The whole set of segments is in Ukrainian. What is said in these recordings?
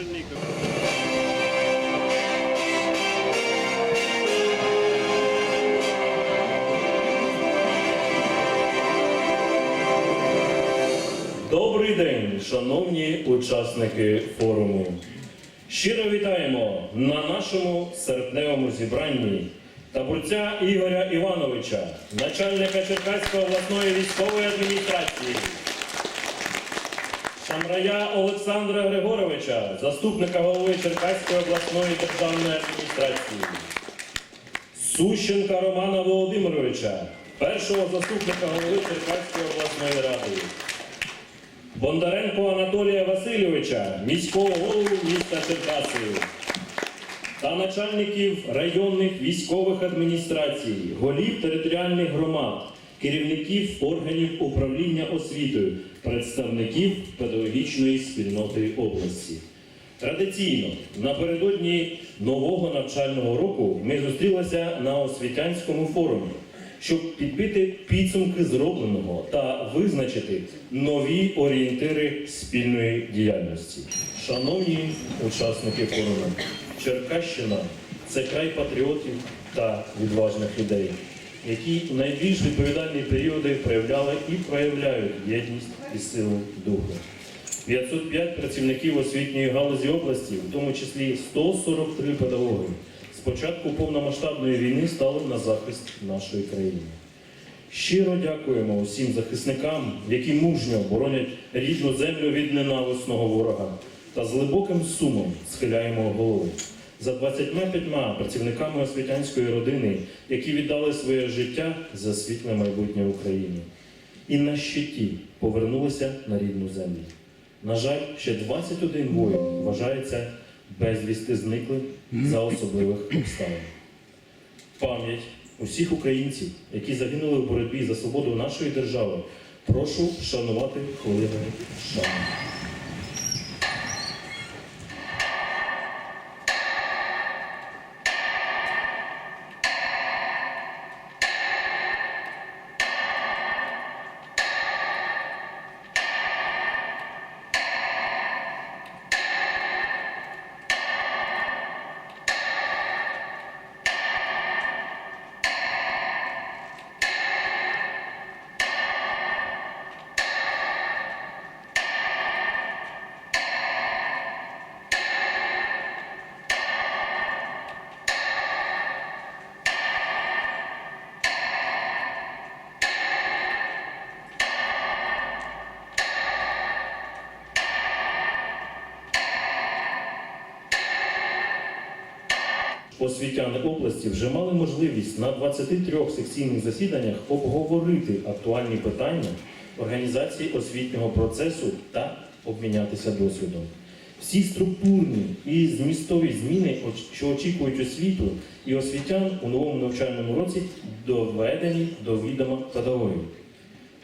Брельник. Добрий день, шановні учасники форуму. Щиро вітаємо на нашому серпневому зібранні табурця Ігоря Івановича, начальника Черкаської обласної військової адміністрації, Шамрая Олександра Григоровича, заступника голови Черкаської обласної державної адміністрації, Сущенка Романа Володимировича, першого заступника голови Черкаської обласної ради. Бондаренко Анатолія Васильовича, міського голову міста Черкаси та начальників районних військових адміністрацій, голів територіальних громад, керівників органів управління освітою, представників педагогічної спільноти області. Традиційно напередодні нового навчального року ми зустрілися на освітянському форумі, щоб підбити підсумки зробленого та визначити нові орієнтири спільної діяльності. Шановні учасники форуму, Черкащина це край патріотів та відважних людей, які в найбільш відповідальні періоди проявляли і проявляють єдність і силу духу. 505 працівників освітньої галузі області, в тому числі 143 педагоги, з початку повномасштабної війни стали на захист нашої країни. Щиро дякуємо усім захисникам, які мужньо боронять рідну землю від ненависного ворога, та з глибоким сумом схиляємо голови за 25 працівниками освітянської родини, які віддали своє життя за світле майбутнє України. І на щиті повернулися на рідну землю. На жаль, ще 21 воїн вважається безвісти зниклим за особливих обставин. Пам'ять усіх українців, які загинули в боротьбі за свободу нашої держави, прошу шанувати хвилиною шани. Освітяни області вже мали можливість на 23 секційних засіданнях обговорити актуальні питання організації освітнього процесу та обмінятися досвідом. Всі структурні і змістові зміни, що очікують освіту і освітян у новому навчальному році, доведені до відома педагогів.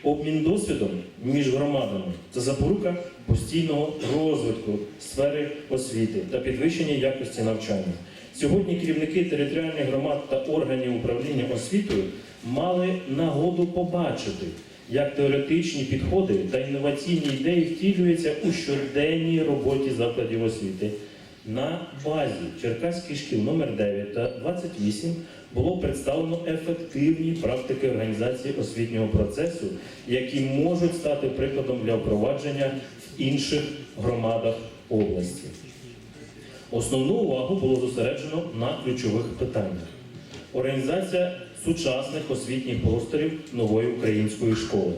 Обмін досвідом між громадами це запорука постійного розвитку сфери освіти та підвищення якості навчання. Сьогодні керівники територіальних громад та органів управління освітою мали нагоду побачити, як теоретичні підходи та інноваційні ідеї втілюються у щоденній роботі закладів освіти. На базі Черкаських шкіл номер 9 та 28 було представлено ефективні практики організації освітнього процесу, які можуть стати прикладом для впровадження в інших громадах області. Основну увагу було зосереджено на ключових питаннях. Організація сучасних освітніх просторів нової української школи,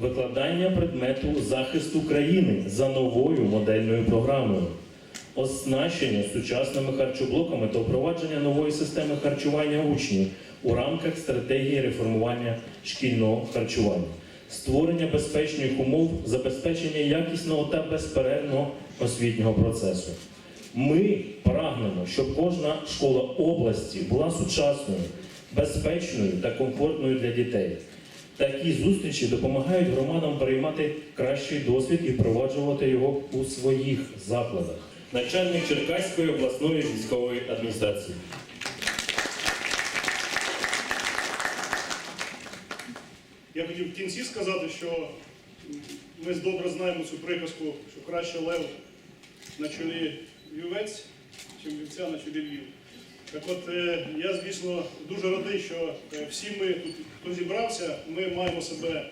викладання предмету захисту країни за новою модельною програмою, оснащення сучасними харчоблоками та впровадження нової системи харчування учнів у рамках стратегії реформування шкільного харчування, створення безпечних умов, забезпечення якісного та безперервного освітнього процесу. Ми прагнемо, щоб кожна школа області була сучасною, безпечною та комфортною для дітей. Такі зустрічі допомагають громадам переймати кращий досвід і впроваджувати його у своїх закладах. Начальник Черкаської обласної військової адміністрації. Я хотів в кінці сказати, що ми добре знаємо цю приказку, що краще лев на чолі вівець, чим вівця на чолі Львів. Так от, е, я, звісно, дуже радий, що е, всі ми тут, хто зібрався, ми маємо себе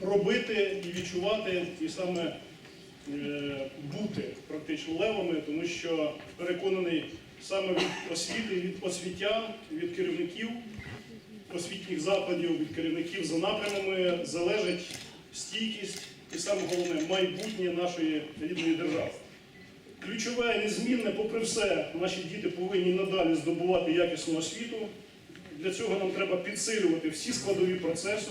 робити і відчувати, і саме е, бути практично левами, тому що переконаний саме від освіти, від освітян, від керівників освітніх закладів, від керівників за напрямами залежить стійкість і саме головне майбутнє нашої рідної держави. Ключове і незмінне, попри все, наші діти повинні надалі здобувати якісну освіту. Для цього нам треба підсилювати всі складові процесу.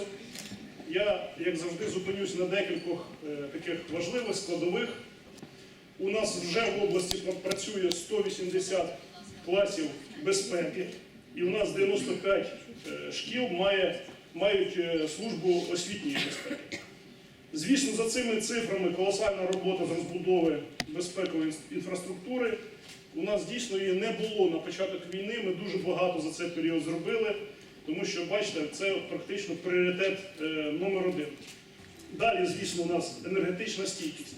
Я, як завжди, зупинюсь на декількох е, таких важливих складових. У нас вже в області працює 180 класів безпеки, і у нас 95 е, шкіл має, мають е, службу освітньої безпеки. Звісно, за цими цифрами колосальна робота з розбудови безпекової інфраструктури. У нас дійсно її не було на початок війни. Ми дуже багато за цей період зробили, тому що, бачите, це практично пріоритет е, номер один. Далі, звісно, у нас енергетична стійкість.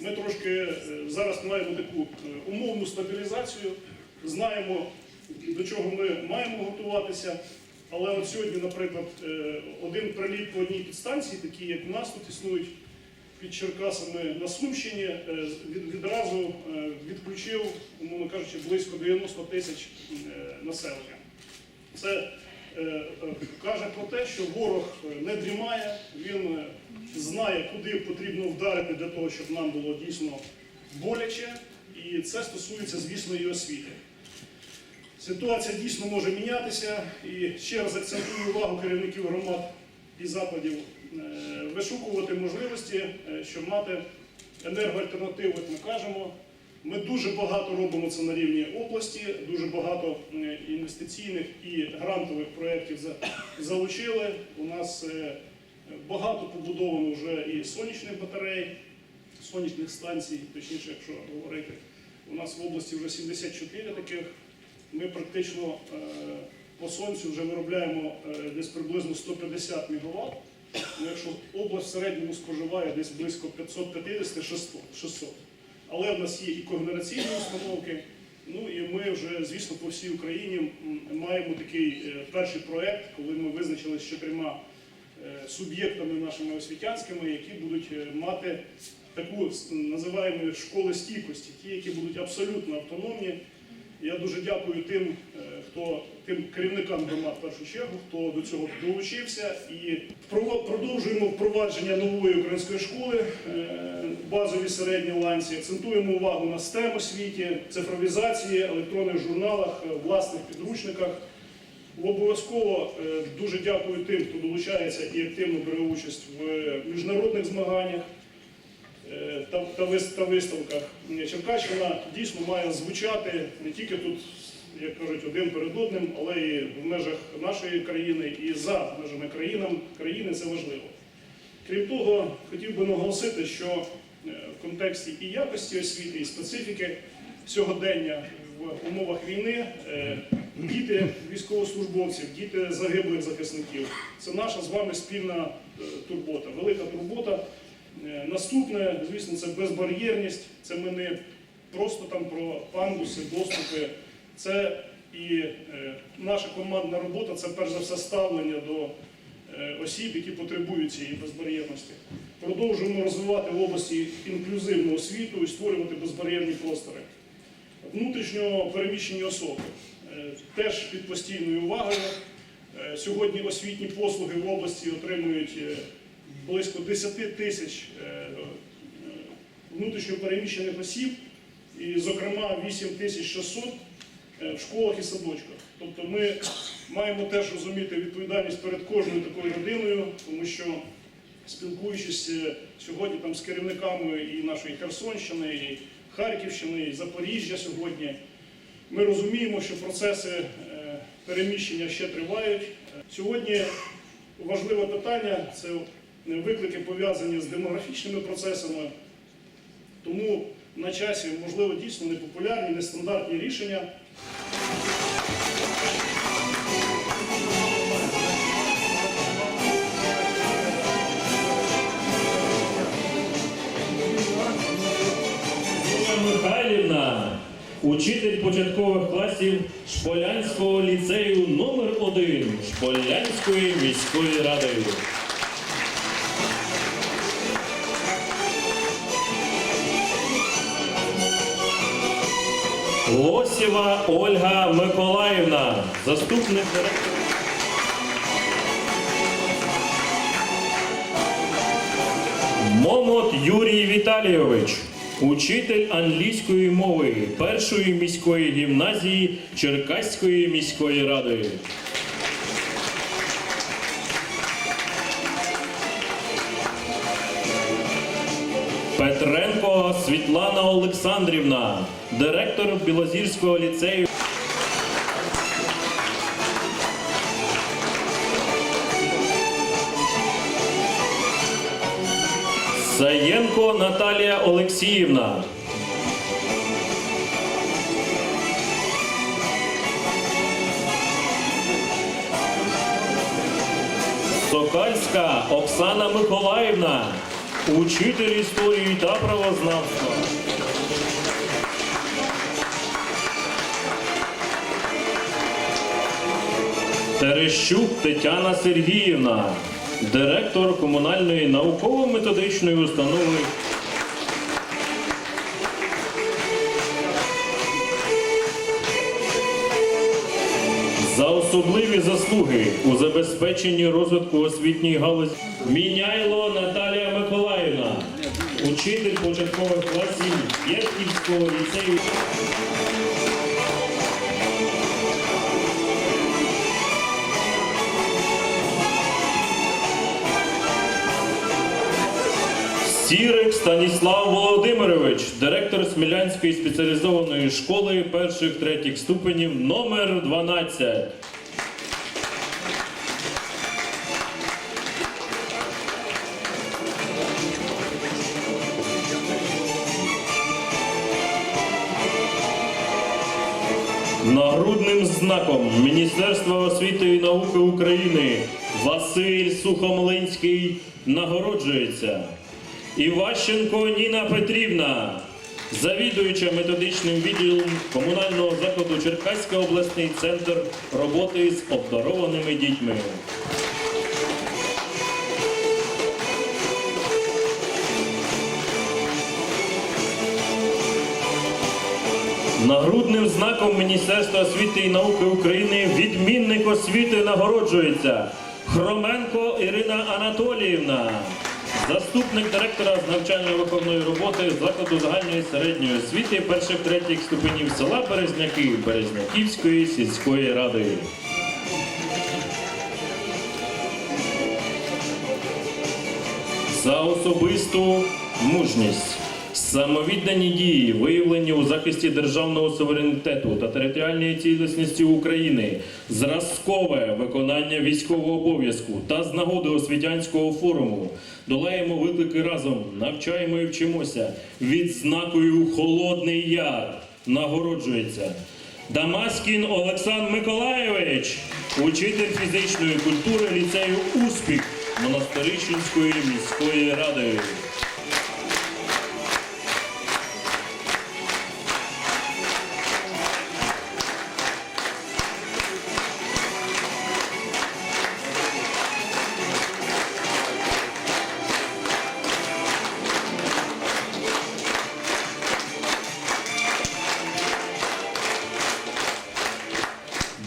Ми трошки е, зараз маємо таку е, умовну стабілізацію, знаємо, до чого ми маємо готуватися. Але от сьогодні, наприклад, один приліт по одній підстанції, такі як у нас тут існують під Черкасами на Сумщині, е, від- відразу е, відключив, умовно кажучи, близько 90 тисяч е, населення. Це каже про те, що ворог не дрімає, він знає, куди потрібно вдарити для того, щоб нам було дійсно боляче, і це стосується, звісно, і освіти. Ситуація дійсно може мінятися, і ще раз акцентую увагу керівників громад і закладів вишукувати можливості, е, щоб мати енергоальтернативу, як ми кажемо. Ми дуже багато робимо це на рівні області, дуже багато е, інвестиційних і грантових проєктів залучили. У нас е, багато побудовано вже і сонячних батарей, сонячних станцій, точніше, якщо говорити. У нас в області вже 74 таких. Ми практично по сонцю вже виробляємо десь приблизно 150 МВт. Ну, якщо область в середньому споживає десь близько 550-600. Але в нас є і когенераційні установки. Ну і ми вже, звісно, по всій Україні маємо такий е, перший проект, коли ми визначилися з чотирма е, суб'єктами нашими освітянськими, які будуть е, мати таку називаємо школи стійкості, ті, які будуть абсолютно автономні. Я дуже дякую тим, хто тим керівникам громад в першу чергу, хто до цього долучився, і продовжуємо впровадження нової української школи, е, базові середні ланці. Акцентуємо увагу на STEM освіті, цифровізації, електронних журналах, е, власних підручниках. Обов'язково е, дуже дякую тим, хто долучається і активно бере участь в міжнародних змаганнях та, та, та виставках. Черкащина дійсно має звучати не тільки тут, як кажуть, один перед одним, але і в межах нашої країни, і за межами країни. країни це важливо. Крім того, хотів би наголосити, що е, в контексті і якості освіти, і специфіки сьогодення в умовах війни е, діти військовослужбовців, діти загиблих захисників це наша з вами спільна е, турбота, велика турбота. Наступне, звісно, це безбар'єрність. Це ми не просто там про пандуси, доступи. Це і е, наша командна робота, це перш за все ставлення до е, осіб, які потребують цієї безбар'єрності. Продовжуємо розвивати в області інклюзивну освіту і створювати безбар'єрні простори. Внутрішньо переміщені особи е, теж під постійною увагою. Сьогодні освітні послуги в області отримують близько 10 тисяч внутрішньо переміщених осіб, і, зокрема, 8600 е, в школах і садочках. Тобто ми маємо теж розуміти відповідальність перед кожною такою родиною, тому що спілкуючись е, сьогодні там з керівниками і нашої Херсонщини, і Харківщини, і Запоріжжя сьогодні, ми розуміємо, що процеси е, переміщення ще тривають. Сьогодні важливе питання це виклики пов'язані з демографічними процесами. Тому на часі, можливо, дійсно непопулярні, нестандартні рішення. Володимир учитель початкових класів Шполянського ліцею номер 1 Шполянської міської ради. Лосєва Ольга Миколаївна, заступник директора. Момот Юрій Віталійович, учитель англійської мови першої міської гімназії Черкаської міської ради. Петренко Світлана Олександрівна, директор Білозірського ліцею. Саєнко Наталія Олексіївна. Сокальська Оксана Миколаївна, учитель історії та правознавства. Терещук Тетяна Сергіївна, директор комунальної науково-методичної установи. За особливі заслуги у забезпеченні розвитку освітньої галузі Міняйло Наталія Миколаївна, учитель початкових класів Єрківського ліцею. Сірик Станіслав Володимирович, директор Смілянської спеціалізованої школи перших третіх ступенів номер 12. Нагрудним знаком Міністерства освіти і науки України Василь Сухомлинський нагороджується. Іващенко Ніна Петрівна, завідуюча методичним відділом комунального закладу Черкаський обласний центр роботи з обдарованими дітьми. Нагрудним знаком Міністерства освіти і науки України відмінник освіти нагороджується Хроменко Ірина Анатоліївна, заступник директора з навчально-виховної роботи закладу загальної середньої освіти перших третіх ступенів села Березняки Березняківської сільської ради. За особисту мужність, самовіддані дії, виявлені у захисті державного суверенітету та територіальної цілісності України, зразкове виконання військового обов'язку та з нагоди освітянського форуму долаємо виклики разом, навчаємо і вчимося. Відзнакою Холодний Яр нагороджується. Дамаскін Олександр Миколайович, учитель фізичної культури ліцею Успіх Монастирищенської міської ради.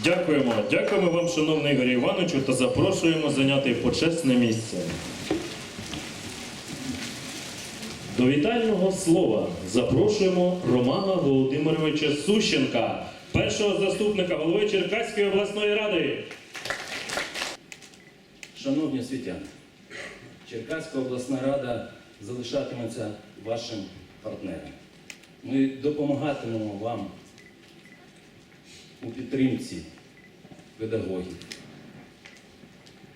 Дякуємо, дякуємо вам, шановний Ігорі Івановичу, та запрошуємо зайняти почесне місце. До вітального слова запрошуємо Романа Володимировича Сущенка, першого заступника голови Черкаської обласної ради. Шановні освітяни, Черкаська обласна рада залишатиметься вашим партнером. Ми допомагатимемо вам у підтримці педагогів,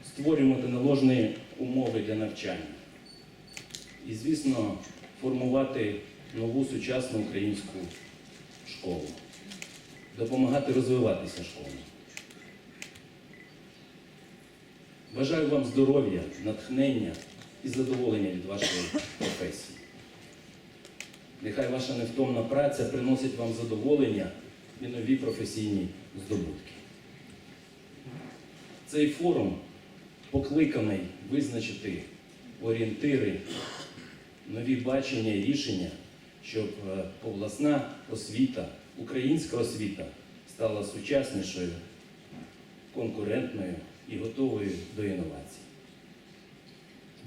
створювати наложні умови для навчання і, звісно, формувати нову сучасну українську школу, допомагати розвиватися школі. Бажаю вам здоров'я, натхнення і задоволення від вашої професії. Нехай ваша невтомна праця приносить вам задоволення і нові професійні здобутки. Цей форум покликаний визначити орієнтири, нові бачення і рішення, щоб е, обласна освіта, українська освіта стала сучаснішою, конкурентною і готовою до інновацій.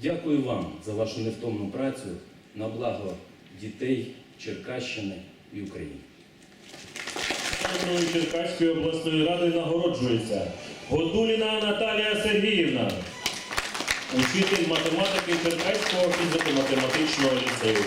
Дякую вам за вашу невтомну працю на благо дітей Черкащини і України. Черкаської обласної ради нагороджується Годуліна Наталія Сергіївна, учитель математики Черкаського фізико-математичного ліцею.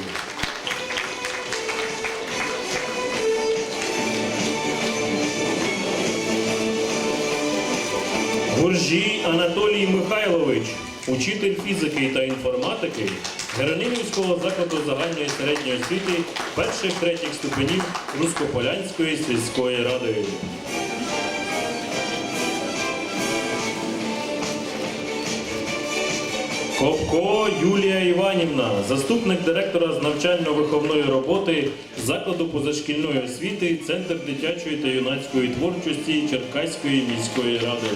Гуржій Анатолій Михайлович, учитель фізики та інформатики Геронимівського закладу загальної середньої освіти перших третіх ступенів Руськополянської сільської ради. Копко Юлія Іванівна, заступник директора з навчально-виховної роботи закладу позашкільної освіти, Центр дитячої та юнацької творчості Черкаської міської ради.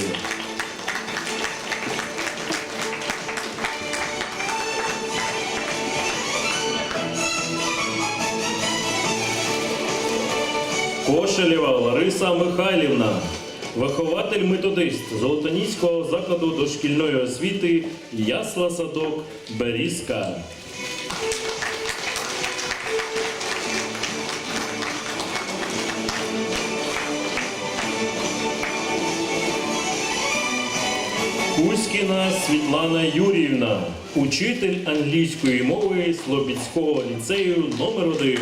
Кошелєва Лариса Михайлівна, вихователь методист Золотоніського закладу дошкільної освіти Ясла Садок Берізка. Кузькіна Світлана Юріївна, учитель англійської мови Слобідського ліцею номер 1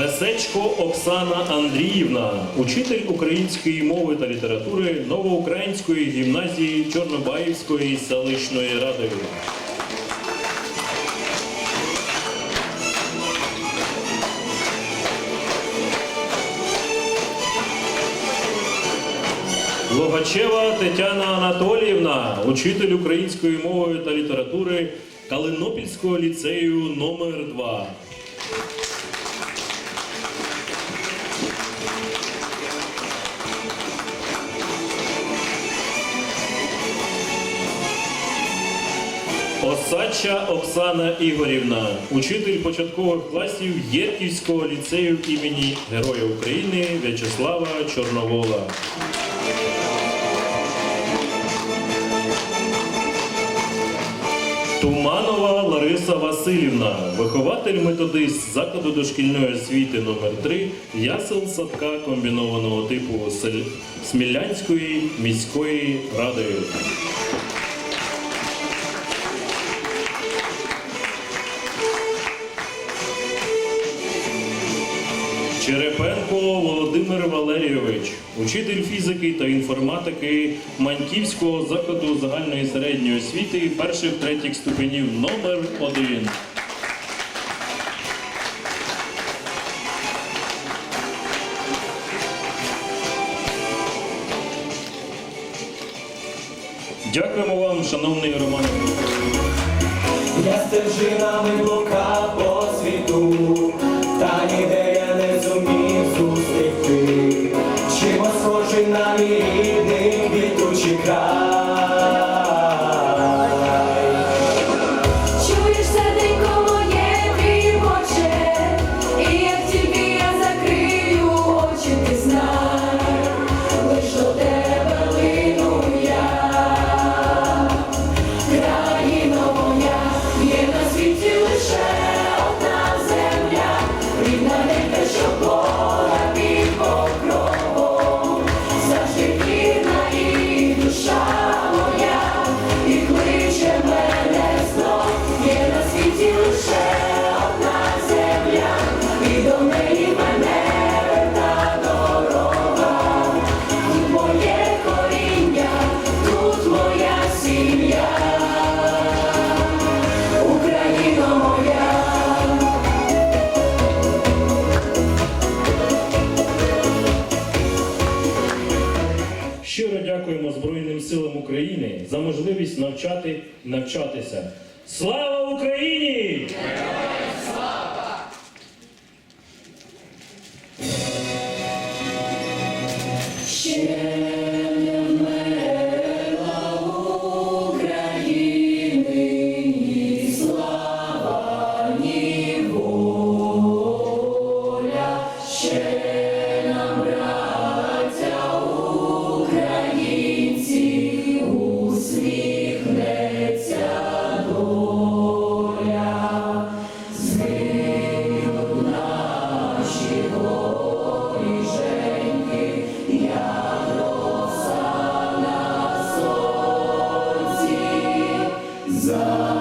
Лесечко Оксана Андріївна, учитель української мови та літератури Новоукраїнської гімназії Чорнобаївської селищної ради. Логачева Тетяна Анатоліївна, учитель української мови та літератури Калинопільського ліцею номер 2 Осадча Оксана Ігорівна, учитель початкових класів Єрківського ліцею імені Героя України В'ячеслава Чорновола. Туманова Лариса Васильівна, вихователь методист закладу дошкільної освіти номер 3 ясел садка комбінованого типу Смілянської міської ради. Черепенко Володимир Валерійович, учитель фізики та інформатики Маньківського закладу загальної середньої освіти перших третіх ступенів номер 1 Дякуємо вам, шановний Роман. Я стежинами блукав навчати навчатися. Слава! Jesus.